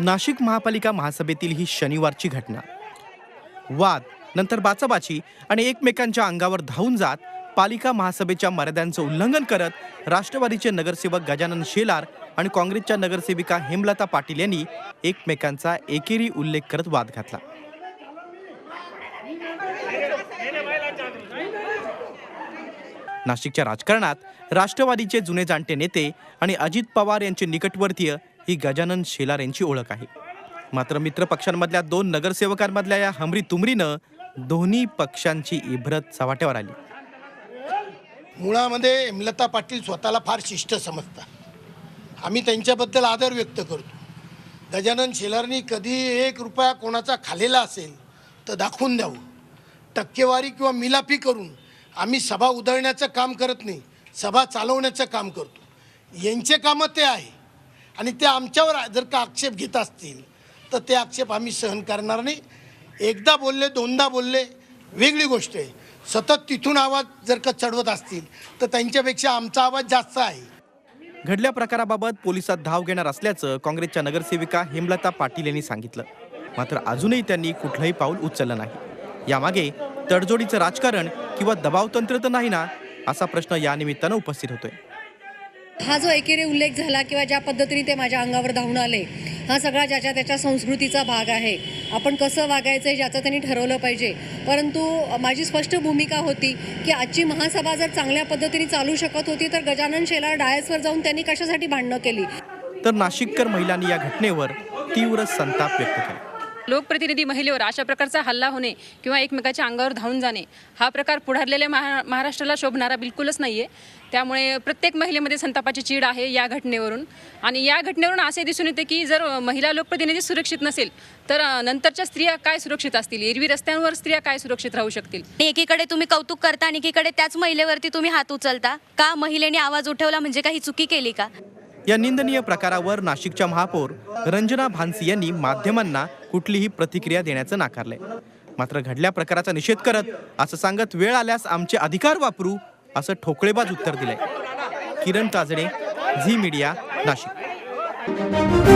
नाशिक महापालिका महासभेतील ही शनिवारची घटना. वाद नंतर बाचाबाची आणि एकमेकांच्या अंगावर धावून जात पालिका महासभेच्या मर्यादांचं उल्लंघन करत राष्ट्रवादीचे नगरसेवक गजानन शेलार आणि काँग्रेसच्या नगरसेविका हेमलता पाटील यांनी एकमेकांचा एकेरी उल्लेख करत वाद घातला. नाशिकच्या राजकारणात राष्ट्रवादीचे जुने जाणते नेते आणि अजित पवार यांचे निकटवर्तीय ही गजानन शेलार यांची ओळख आहे. मात्र मित्र पक्षांमधल्या दोन नगरसेवकांमधल्या या हमरी तुमरीनं दोन्ही पक्षांची इब्रत चव्हाट्यावर आली. मुळामध्ये हेमलता पाटील स्वतःला फार शिष्ट समजतात. आम्ही त्यांच्याबद्दल आदर व्यक्त करतो. गजानन शेलारनी कधी एक रुपया कोणाचा खालेला असेल तर दाखवून द्यावं. टक्केवारी किंवा मिलापी करून आम्ही सभा उधळण्याचं काम करत नाही सभा चालवण्याचं काम करतो. यांचे कामं ते आहे. आणि ते आमच्यावर जर का आक्षेप घेत असतील तर ते आक्षेप आम्ही सहन करणार नाही. एकदा बोलले दोनदा बोलले वेगळी गोष्ट आहे. सतत तिथून आवाज जर का चढवत असतील तर त्यांच्यापेक्षा आमचा आवाज जास्त आहे. घडल्या प्रकाराबाबत पोलिसात धाव घेणार असल्याचं काँग्रेसच्या नगरसेविका हेमलता पाटील यांनी सांगितलं. मात्र अजूनही त्यांनी कुठलंही पाऊल उचललं नाही. यामागे तडजोडीचं राजकारण किंवा दबावतंत्र तर नाही ना असा प्रश्न यानिमित्तानं उपस्थित होतोय. हा जो एकेरी उल्लेख झाला किंवा ज्या पद्धतीने ते माझ्या अंगावर धावून आले हा सगळा ज्याच्या त्याच्या संस्कृतीचा भाग आहे. आपण कसं वागायचं आहे ज्याचं त्यांनी ठरवलं पाहिजे. परंतु माझी स्पष्ट भूमिका होती की आजची महासभा जर चांगल्या पद्धतीने चालू शकत होती तर गजानन शेलार डायसवर जाऊन त्यांनी कशासाठी भांडणं केली? तर नाशिककर महिलांनी या घटनेवर तीव्र संताप व्यक्त केला. लोकप्रतिनिधी महिलेवर अशा प्रकारचा हल्ला होणे किंवा एकमेकाच्या अंगावर धावून जाणे हा प्रकार पुढारलेल्या महा महाराष्ट्राला शोभणारा बिलकुलच नाही आहे त्यामुळे प्रत्येक महिलेमध्ये संतापाची चीड आहे या घटनेवरून. आणि या घटनेवरून असे दिसून येते की जर महिला लोकप्रतिनिधी सुरक्षित नसेल तर नंतरच्या स्त्रिया काय सुरक्षित असतील? एरवी रस्त्यांवर स्त्रिया काय सुरक्षित राहू शकतील? एकीकडे तुम्ही कौतुक करता आणि एकीकडे त्याच महिलेवरती तुम्ही हात उचलता. का महिलेने आवाज उठवला म्हणजे काही चुकी केली का? या निंदनीय प्रकारावर नाशिकच्या महापौर रंजना भानसी यांनी माध्यमांना कुठलीही प्रतिक्रिया देण्याचं नाकारलंय. मात्र घडल्या प्रकाराचा निषेध करत असं सांगत वेळ आल्यास आमचे अधिकार वापरू असं ठोकळेबाज उत्तर दिलंय. Kiran Tajane Zee media Nashik.